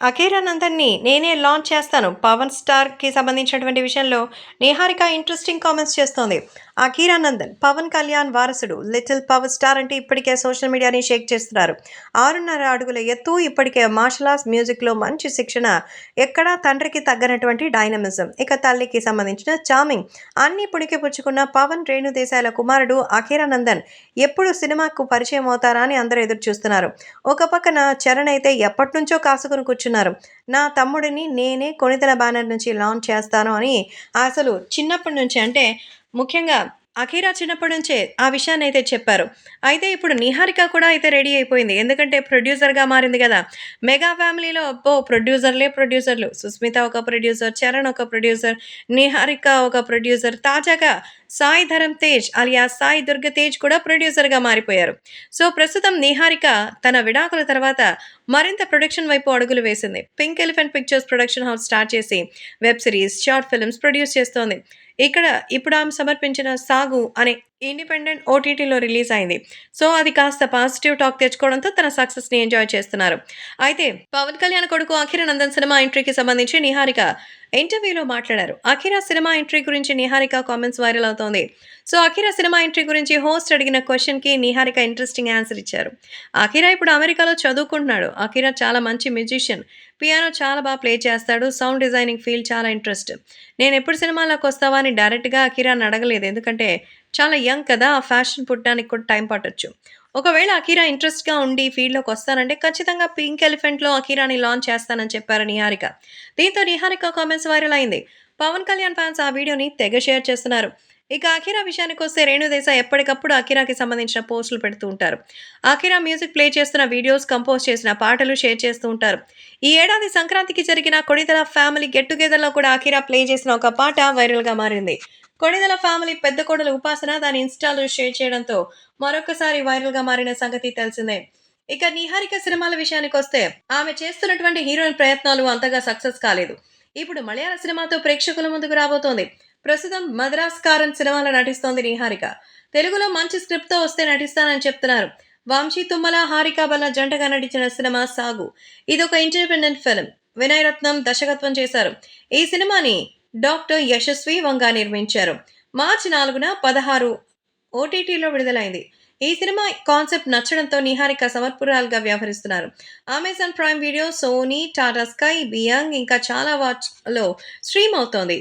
అఖీరానందన్ని నేనే లాంచ్ చేస్తాను. పవన్ స్టార్కి సంబంధించినటువంటి విషయంలో నిహారిక ఇంట్రెస్టింగ్ కామెంట్స్ చేస్తోంది. అఖీరానందన్ పవన్ కళ్యాణ్ వారసుడు లిటిల్ పవర్ స్టార్ అంటే ఇప్పటికే సోషల్ మీడియాని షేక్ చేస్తున్నారు. ఆరున్నర అడుగుల ఎత్తు ఇప్పటికే మార్షల్ ఆర్ట్స్ మ్యూజిక్లో మంచి శిక్షణ ఎక్కడా తండ్రికి తగ్గనటువంటి డైనమిజం. ఇక తల్లికి సంబంధించిన చామింగ్ అన్ని పుణికి పుచ్చుకున్న పవన్ రేణు దేశాల కుమారుడు అఖీరానందన్ ఎప్పుడు సినిమాకు పరిచయం అవుతారా అని అందరూ ఎదురు చూస్తున్నారు ఒక పక్కన చరణ్ అయితే ఎప్పటి నుంచో కాసుకుని కూర్చున్నారు. నా తమ్ముడిని నేనే కొనితల బ్యానర్ నుంచి లాంచ్ చేస్తాను అని అసలు చిన్నప్పటి నుంచి అంటే ముఖ్యంగా అఖీరా చిన్నప్పటి నుంచే ఆ విషయాన్ని అయితే చెప్పారు. అయితే ఇప్పుడు నిహారిక కూడా అయితే రెడీ అయిపోయింది. ఎందుకంటే ప్రొడ్యూసర్గా మారింది కదా. మెగా ఫ్యామిలీలో అబ్బో ప్రొడ్యూసర్లే ప్రొడ్యూసర్లు. సుస్మిత ఒక ప్రొడ్యూసర్ చరణ్ ఒక ప్రొడ్యూసర్ నిహారిక ఒక ప్రొడ్యూసర్ తాజాగా సాయి ధరమ్ తేజ్ అలియా సాయి దుర్గ తేజ్ కూడా ప్రొడ్యూసర్గా మారిపోయారు. సో ప్రస్తుతం నిహారిక తన విడాకుల తర్వాత మరింత ప్రొడక్షన్ వైపు అడుగులు వేసింది. Pink elephant pictures production house start చేసి web series short films produce చేస్తోంది. ఇక్కడ ఇప్పుడు ఆమె సమర్పించిన సాగు అనే ఇండిపెండెంట్ ఓటీటీలో రిలీజ్ అయింది. సో అది కాస్త పాజిటివ్ టాక్ తెచ్చుకోవడంతో తన సక్సెస్ని ఎంజాయ్ చేస్తున్నారు. అయితే పవన్ కళ్యాణ్ కొడుకు అఖిరానందన్ సినిమా ఎంట్రీకి సంబంధించి నిహారిక ఇంటర్వ్యూలో మాట్లాడారు. అఖిరా సినిమా ఎంట్రీ గురించి నిహారిక కామెంట్స్ వైరల్ అవుతోంది. సో అఖిరా సినిమా ఎంట్రీ గురించి హోస్ట్ అడిగిన క్వశ్చన్కి నిహారిక ఇంట్రెస్టింగ్ ఆన్సర్ ఇచ్చారు. అఖిరా ఇప్పుడు అమెరికాలో చదువుకుంటున్నాడు. అఖిరా చాలా మంచి మ్యూజిషియన్. పియానో చాలా బాగా ప్లే చేస్తాడు. సౌండ్ డిజైనింగ్ ఫీల్డ్ చాలా ఇంట్రెస్ట్. నేను ఎప్పుడు సినిమాలోకి వస్తావా అని డైరెక్ట్గా అఖిరాని అడగలేదు. ఎందుకంటే చాలా యంగ్ కదా ఆ ఫ్యాషన్ పుట్టడానికి కూడా టైం పట్టొచ్చు. ఒకవేళ అకీరా ఇంట్రెస్ట్గా ఉండి ఫీల్డ్లోకి వస్తానంటే ఖచ్చితంగా పింక్ ఎలిఫెంట్లో అకీరాని లాంచ్ చేస్తానని చెప్పారు నిహారిక. దీంతో నిహారిక కామెంట్స్ వైరల్ అయింది. పవన్ కళ్యాణ్ ఫ్యాన్స్ ఆ వీడియోని తెగ షేర్ చేస్తున్నారు. ఇక అఖిరా విషయానికి వస్తే రేణుదేశాయ్ ఎప్పటికప్పుడు అఖిరాకి సంబంధించిన పోస్టులు పెడుతూ ఉంటారు. అఖిరా మ్యూజిక్ ప్లే చేస్తున్న వీడియోస్ కంపోజ్ చేసిన పాటలు షేర్ చేస్తూ ఉంటారు. ఈ ఏడాది సంక్రాంతికి జరిగిన కొడితల ఫ్యామిలీ గెట్ టుగెదర్లో కూడా అఖిరా ప్లే చేసిన ఒక పాట వైరల్గా మారింది. కొడిదల ఫ్యామిలీ పెద్ద కోడలు ఉపాసన దాని ఇన్స్టాలో షేర్ చేయడంతో మరొకసారి వైరల్గా మారిన సంగతి తెలిసిందే. ఇక నిహారిక సినిమాల విషయానికి వస్తే ఆమె చేస్తున్నటువంటి హీరోయిన్ ప్రయత్నాలు అంతగా సక్సెస్ కాలేదు. ఇప్పుడు మలయాళ సినిమాతో ప్రేక్షకుల ముందుకు రాబోతోంది. ప్రస్తుతం మద్రాస్ కారన్ సినిమాలో నటిస్తోంది నిహారిక. తెలుగులో మంచి స్క్రిప్ట్తో వస్తే నటిస్తానని చెప్తున్నారు. వంశీ తుమ్మల హారిక బల్ల జంటగా నటించిన సినిమా సాగు. ఇది ఒక ఇండిపెండెంట్ ఫిల్మ్. వినయరత్నం దర్శకత్వం చేశారు. ఈ సినిమాని డాక్టర్ యశస్వి వంగా నిర్మించారు. మార్చి నాలుగున పదహారు ఓటీటీలో విడుదలైంది. ఈ సినిమా కాన్సెప్ట్ నచ్చడంతో నిహారిక సమర్పురాలుగా వ్యవహరిస్తున్నారు. Amazon Prime video Sony Tata Sky Payeng ఇంకా చాలా వాచ్లో స్ట్రీమ్ అవుతోంది.